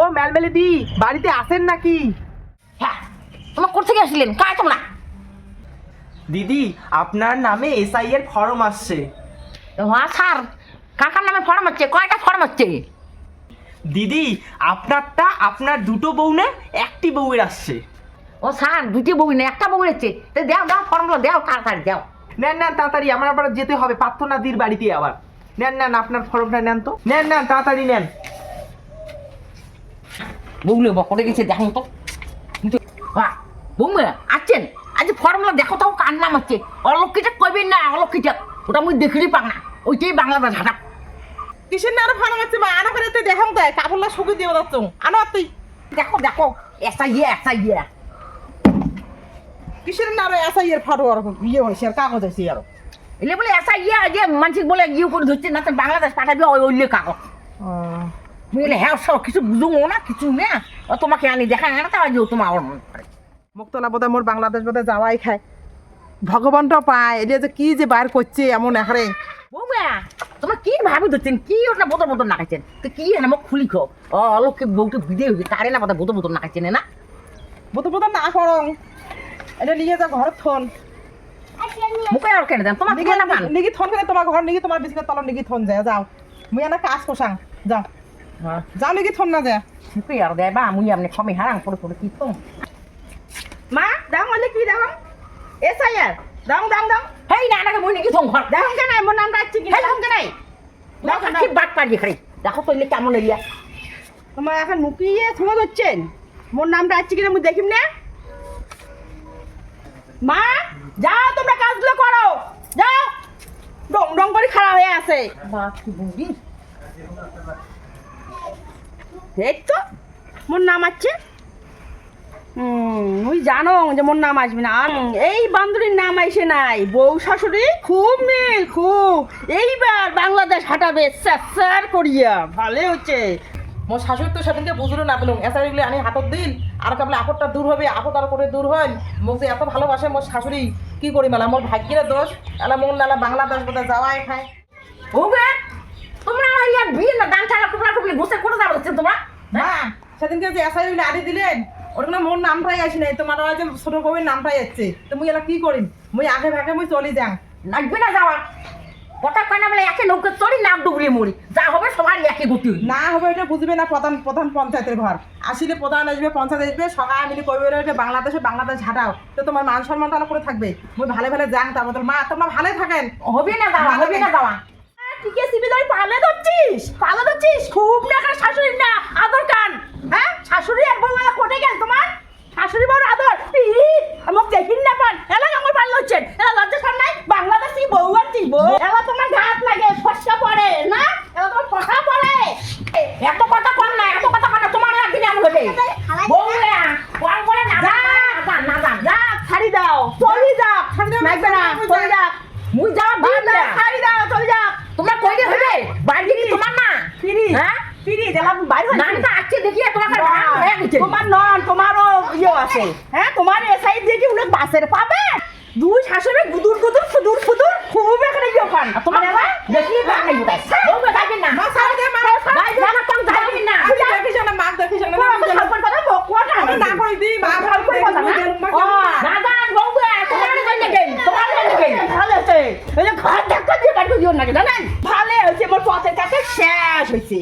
ও ম্যালমেলি দি বাড়িতে আসেন নাকি? হ্যাঁ তোমার কোথা থেকে আসলেন? কায় তোমরা দিদি আপনার নামে এসআই এর ফর্ম আসছে। হ্যাঁ স্যার কাকার নামে ফর্ম হচ্ছে? কয়টা ফর্ম হচ্ছে? দিদি আপনারটা আপনার দুটো বউ না একটি বউয়ের আসছে। ও স্যার দুটি বউ না একটা বউ তো দাও দাও ফর্মগুলো দাও তাড়াতাড়ি দাও। নেন নেন তাড়াতাড়ি আমার আবার যেতে হবে প্রার্থনা দির বাড়িতে আবার। নেন নেন আপনার ফর্মটা নেন তো। নেন নেন তাড়াতাড়ি নেন। বউলে বকরে গেছে দেখুন তো। কিন্তু হ্যাঁ বৌমা আছেন? আজ ফর্মুলা দেখো তো কার নাম হচ্ছে অলক্ষিটা কইবেন না অলক্ষিটা ওটা মুই দেখিলি পাক না। ওইটাই বাংলাদেশ হাটা কিসের না আরও ভালো লাগছে মা? আনা করে তুই দেখাম তাই কাপড়লা শুকিয়ে দিয়ে যাচ্ছ আনো তুই দেখো দেখো এসা ইয়ে এসা ইয়ে কিসের না আরও এসআই এর ফাটো আর ইয়ে হয়েছে আর কাগজ হয়েছে আর। এলে বলে এসা ইয়ে যে মানসিক বলে ইয়ে করে ধরছে না তো বাংলাদেশ পাঠাবি ওই ওইলে কাগজ হ্যাঁ সব কিছু না কিছু না ও তোমাকে আনি দেখা না তোমার আমার মনে করে মুক্তলা বোধহয় মোর বাংলাদেশ বোধহয় যাওয়াই খায় ভগবানটা পায় এটা যে কি যে বাইর করছে এমন এখানে বৌমা তোমরা কি ভাবি ধরছেন কি ওটা বোতল বোতল নাকাইছেন তো কি না মোক খুলি খো ও অলক্ষে বউকে বিদে হইবে তারে না বোতল বোতল নাকাইছেন না বোধ বোধ না করং এটা নিয়ে যা ঘর থন মুখে আর কেন দেন তোমার দিকে না নিগি থন করে তোমার ঘর নিগি তোমার বিছানা তল নিগি থন যায় যাও মুই এনা কাজ কোসাং যাও যাও নিগি থন না যায় মুখে আর দেয় বা মুই আপনি খমে হারাং করে করে কি তো মা দাম হলে কি দাম এসআই আর দাম দাম দাম হেই না নাকি মুই নাকি থং ঘর। দাম কেন মোর নাম রাখছি কি হেই থং কেন দেখো কি বাট পারি খাই দেখো তো ইলে কেমন এরিয়া। তোমার এখন মুখিয়ে থমা ধরছেন? মোর নামটা আছে কিনা মুই দেখিম না। মা যাও তোমরা কাজগুলো করো। যাও। ডং ডং করে খারাপ হয়ে আছে। বা কি বুড়ি। এই তো, মোর নাম আছে? মুই জানো যে মোর নাম আসবে না। আর এই বান্ধবীর নাম আইসে নাই। বউ শাশুড়ি, খুব মিল, খুব। এইবার বাংলাদেশ হাঁটাবে, স্যার করিয়া। ভালো হচ্ছে। মোর শাশুড়ি তো সেদিনকে বুঝলো না পেলাম এসা এগুলো আমি হাতত দিন, আর কাবলে আপদটা দূর হবে, আপদ আর করে দূর হয় মোক যে এত ভালোবাসে মোর শাশুড়ি, কি করি মেলা মোর ভাগ্যের দোষ। এলা মোর লালা বাংলাদেশ বোধহয় যাওয়াই খায়। ও তোমরা বিয়ে না, দান ছাড়া টুকরা টুকলি বসে করে যাব তোমরা। সেদিনকে যে এসআই বলে আড়ি দিলেন ওটা মোর নামটাই আসি নাই তোমার যে ছোট বউয়ের নামটাই আসছে। তো মুই এলা কি করিম? মুই আগে ভাগে মুই চলি যাং। লাগবে না যাওয়া কথা কয় না বলে একে নৌকে চড়ি নাম ডুবলি মরি যা হবে সবার একই গতি না হবে এটা বুঝবে না প্রধান প্রধান পঞ্চায়েতের ঘর। আসলে প্রধান আসবে পঞ্চায়েত আসবে সকাল মিলি কইবে এটা বাংলাদেশে বাংলাদেশ হাঁটাও তো তোমার মান সম্মানটা করে থাকবে। মুই ভালো ভালো যাং তার বদল। মা তোমরা ভালোই থাকেন। হবে না যাওয়া হবে না যাওয়া। ঠিক আছে তুই পালে ধরছিস পালে ধরছিস। খুব না শাশুড়ি না আদর কান হ্যাঁ শাশুড়ি আর বউ এলা কোটে গেল তোমার শাশুড়ি বউর আদর আমাকে দেখিন না পান এলা আমার ভালো হচ্ছেন এলা লজ্জা সর নাই বাংলাদেশি বউ আর তুই বউ এলা তোমার ঘাত লাগে ফসকা পড়ে না এলা তোমার ফসকা পড়ে এত কথা কম না এত কথা কম না তোমার হবে বউরা কোন করে না যা। না না না যা ছাড়ি দাও চলি যাও মাইবে না চলি যাও মুই যাওয়া দিন না ছাড়ি দাও চলি যাও তোমরা কইলে হবে বাড়ি কি তোমার না ফিরি হ্যাঁ? ফিরি দিলাম বাইরে দেখিয়ে তোমাকে রাগ হয়ে গেছে। তোমার নন তোমারও ইয়ে আছে। হ্যাঁ তোমার এ সাইড দিয়ে কি উনি বাসের পাবে? দুই শাশুড়ি গুদুর গুদুর ফুদুর ফুদুর খুব এখানে ইয়ে পান তোমার যাবেন না ছাড়ি না করিও না জানেন? ভালো হয়েছে আমার পথের কাছে শেষ হয়েছে